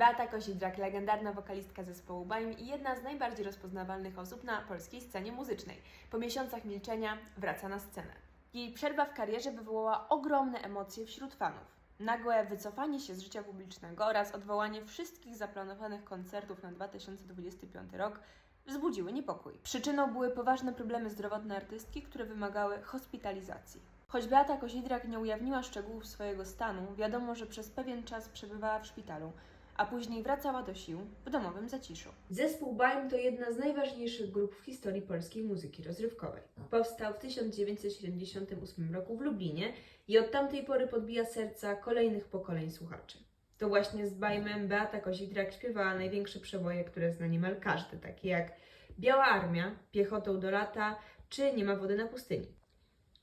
Beata Kozidrak, legendarna wokalistka zespołu Baim i jedna z najbardziej rozpoznawalnych osób na polskiej scenie muzycznej. Po miesiącach milczenia wraca na scenę. Jej przerwa w karierze wywołała ogromne emocje wśród fanów. Nagłe wycofanie się z życia publicznego oraz odwołanie wszystkich zaplanowanych koncertów na 2025 rok wzbudziły niepokój. Przyczyną były poważne problemy zdrowotne artystki, które wymagały hospitalizacji. Choć Beata Kozidrak nie ujawniła szczegółów swojego stanu, wiadomo, że przez pewien czas przebywała w szpitalu, a później wracała do sił w domowym zaciszu. Zespół Baim to jedna z najważniejszych grup w historii polskiej muzyki rozrywkowej. Powstał w 1978 roku w Lublinie i od tamtej pory podbija serca kolejnych pokoleń słuchaczy. To właśnie z Bajmem Beata Kozidrak śpiewała największe przeboje, które zna niemal każdy, takie jak Biała Armia, Piechotą do lata czy Nie ma wody na pustyni.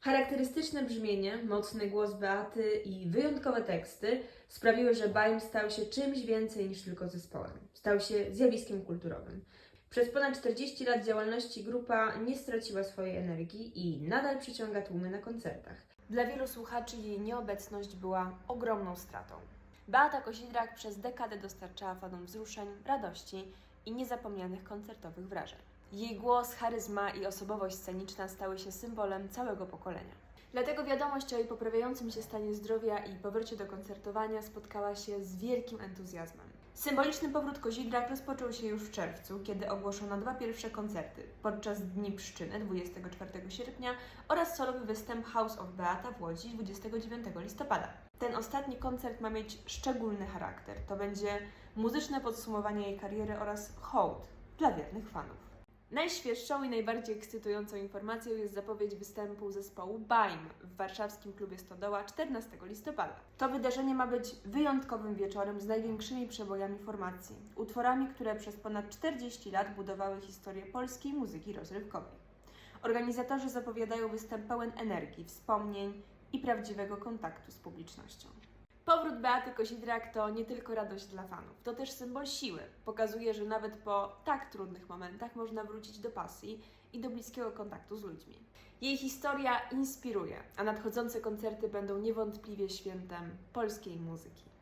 Charakterystyczne brzmienie, mocny głos Beaty i wyjątkowe teksty sprawiły, że Baim stał się czymś więcej niż tylko zespołem. Stał się zjawiskiem kulturowym. Przez ponad 40 lat działalności grupa nie straciła swojej energii i nadal przyciąga tłumy na koncertach. Dla wielu słuchaczy jej nieobecność była ogromną stratą. Beata Kozidrak przez dekadę dostarczała fanom wzruszeń, radości i niezapomnianych koncertowych wrażeń. Jej głos, charyzma i osobowość sceniczna stały się symbolem całego pokolenia. Dlatego wiadomość o jej poprawiającym się stanie zdrowia i powrocie do koncertowania spotkała się z wielkim entuzjazmem. Symboliczny powrót Kozidrak rozpoczął się już w czerwcu, kiedy ogłoszono dwa pierwsze koncerty podczas Dni Pszczyny 24 sierpnia oraz solowy występ House of Beata w Łodzi 29 listopada. Ten ostatni koncert ma mieć szczególny charakter. To będzie muzyczne podsumowanie jej kariery oraz hołd dla wiernych fanów. Najświeższą i najbardziej ekscytującą informacją jest zapowiedź występu zespołu Baim w warszawskim klubie Stodoła 14 listopada. To wydarzenie ma być wyjątkowym wieczorem z największymi przebojami formacji, utworami, które przez ponad 40 lat budowały historię polskiej muzyki rozrywkowej. Organizatorzy zapowiadają występ pełen energii, wspomnień i prawdziwego kontaktu z publicznością. Powrót Beaty Kozidrak to nie tylko radość dla fanów, to też symbol siły. Pokazuje, że nawet po tak trudnych momentach można wrócić do pasji i do bliskiego kontaktu z ludźmi. Jej historia inspiruje, a nadchodzące koncerty będą niewątpliwie świętem polskiej muzyki.